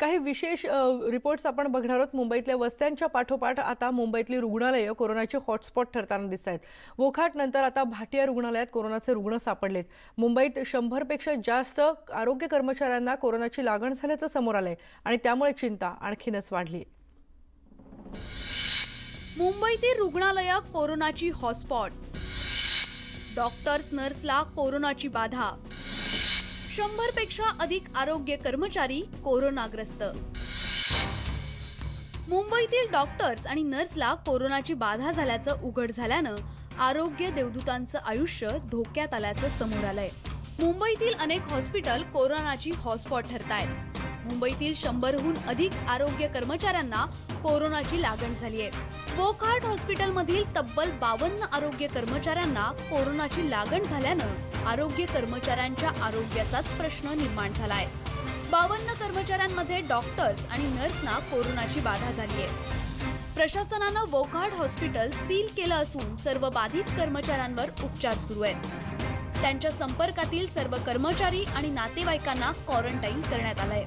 काही विशेष रिपोर्ट्स आपण बघणार आहोत मुंबईतल्या वस्त्यांच्या पाठोपाठ आता मुंबईतली रुग्णालयं कोरोनाचे हॉटस्पॉट ठरताना दिसत आहेत वोखाट नंतर आता भाटिया रुग्णालयात कोरोनाचे रुग्ण सापडलेत. मुंबईत शंभरपेक्षा जास्त आरोग्य कर्मचाऱ्यांना कोरोनाची लागण झाल्याचं समोर आलंय आणि त्यामुळे चिंता आणखीनच वाढली. मुंबईतील रुग्णालय कोरोनाची हॉटस्पॉट डॉक्टर्स नर्सला कोरोनाची बाधा. शंभरपेक्षा अधिक आरोग्य कर्मचारी कोरोनाग्रस्त. मुंबईतील डॉक्टर्स आणि नर्सला कोरोनाची बाधा झाल्याचं उघड झाल्यानं आरोग्य देवदूतांचं आयुष्य धोक्यात आल्याचं समोर आलंय. मुंबईतील अनेक हॉस्पिटल कोरोनाची हॉटस्पॉट ठरतायत. मुंबईतील शंभरहून अधिक आरोग्य कर्मचाऱ्यांना कोरोनाची लागण झाली आहे वोकहार्ट हॉस्पिटलमधील तब्बल बावन्न आरोग्य कर्मचाऱ्यांना कोरोनाची लागण झाल्यानं आरोग्य कर्मचाऱ्यांच्या आरोग्याचाच प्रश्न निर्माण झालाय. बावन्न कर्मचाऱ्यांमध्ये डॉक्टर्स आणि नर्सना कोरोनाची बाधा झाली आहे प्रशासनानं वोकहार्ट हॉस्पिटल सील केलं असून सर्व बाधित कर्मचाऱ्यांवर उपचार सुरू आहेत. त्यांच्या संपर्कातील सर्व कर्मचारी आणि नातेवाईकांना क्वारंटाईन करण्यात आलंय.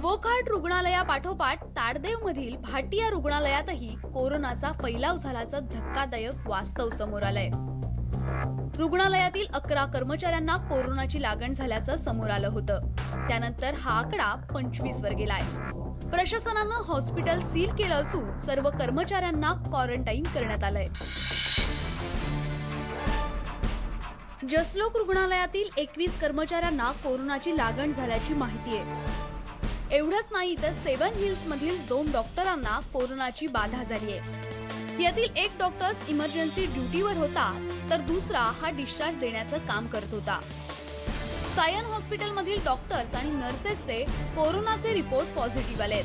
वोकहार्ट रुग्णालयापाठोपाठ ताडदेव मधील भाटिया रुग्णालयातही कोरोनाचा फैलाव झाल्याचं धक्कादायक वास्तव समोर आलंय. रुग्णालयातील अकरा कर्मचाऱ्यांना कोरोनाची लागण झाल्याचं समोर आलं होतं. त्यानंतर हा आकडा पंचवीस वर गेलाय. प्रशासनानं हॉस्पिटल सील केलं असून सर्व कर्मचाऱ्यांना क्वारंटाईन करण्यात आलंय. जसलोक रुग्णालयातील एकवीस कर्मचाऱ्यांना कोरोनाची लागण झाल्याची माहिती आहे. एवढंच नाही तर सेवन हिल्स मधील दोन डॉक्टरांना कोरोनाची बाधा झाली आहे. यातील एक डॉक्टर्स इमर्जन्सी ड्युटीवर होता तर दुसरा हा डिस्चार्ज देण्याचं काम करत होता. सायन हॉस्पिटल मधील डॉक्टर्स आणि नर्सेसचे कोरोनाचे रिपोर्ट पॉझिटिव्ह आले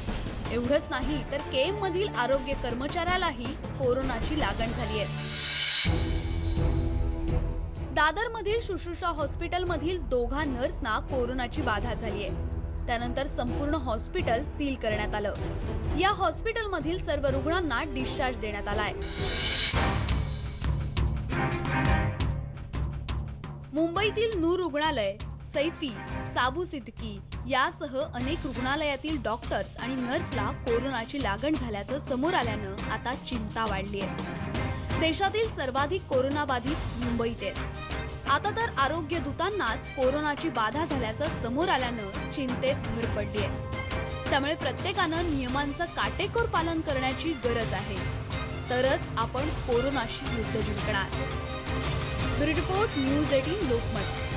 एवढंच नाही तर केम मधील आरोग्य कर्मचाऱ्यालाही कोरोनाची लागण झाली आहे. दादर मधील शुश्रूषा हॉस्पिटल मधील दोघा नर्सना कोरोनाची बाधा झाली आहे त्यानंतर संपूर्ण हॉस्पिटल सील करण्यात आलं. या हॉस्पिटल मधील सर्व रुग्णांना डिस्चार्ज देण्यात आलाय. मुंबईतील नूर रुग्णालय सैफी साबू सिद्दकी यासह अनेक रुग्णालयातील डॉक्टर्स आणि नर्सला कोरोनाची लागण झाल्याचं समोर आल्यानं आता चिंता वाढली आहे देशातील सर्वाधिक कोरोनाबाधित मुंबईत आहेत. आता तर आरोग्य दूतांनाच कोरोनाची बाधा झाल्याचं समोर आल्यानं चिंतेत भर पडली आहे त्यामुळे प्रत्येकानं नियमांचं काटेकोर पालन करण्याची गरज आहे. तरच आपण कोरोनाशी युद्ध जिंकणार. Report news eighteen Lokmat.